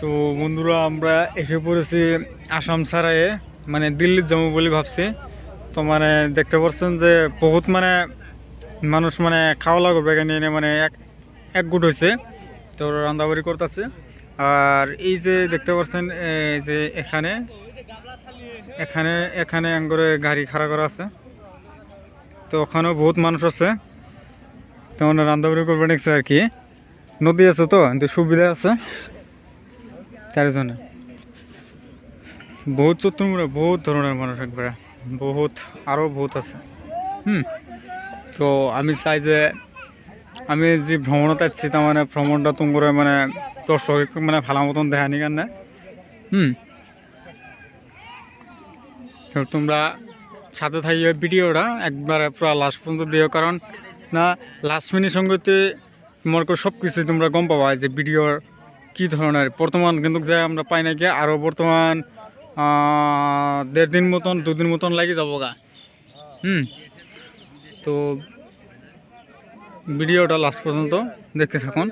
তো বন্ধুরা, আমরা এসে পড়েছি আসাম ছাড়াইয়ে মানে দিল্লির যাব বলে ভাবছি। তো মানে দেখতে পাচ্ছেন যে বহুত মানে মানুষ মানে খাওয়া লাগবে এখানে এনে মানে এক এক গুট হয়েছে তো রান্দাবাড়ি করতেছে। আর এই যে দেখতে পাচ্ছেন এই যে এখানে এখানে এখানে আঙ্গরে গাড়ি খাড়া করা আছে। তো ওখানেও বহুত মানুষ আছে। তো মানে রান্দাবাড়ি করবে নেক্সট আর কি। নদী আছে তো সুবিধা আছে। তার জন্য বহুত চতুর্মুড়ে বহুত ধরনের মানুষ একবারে বহুত আরও বহুত আছে। হুম। তো আমি চাই যে, আমি যে ভ্রমণত যাচ্ছি তার মানে ভ্রমণটা তোমরা মানে দর্শক মানে ভালো মতন দেখানি কেন হুম। তো তোমরা সাথে থাকিও ভিডিওটা একবারে পুরো লাস্ট পর্যন্ত দিও কারণ না লাস্ট মিনিট সঙ্গেতে করো সব কিছুই তোমরা গম পাবা যে ভিডিওর কী ধরনের? বর্তমান কিন্তু যে আমরা পাই নাকি আরও বর্তমান দেড় দিন মতন দুদিন মতন লাগে যাব গা। হুম? তো, ভিডিওটা লাস্ট পর্যন্ত দেখতে থাকুন।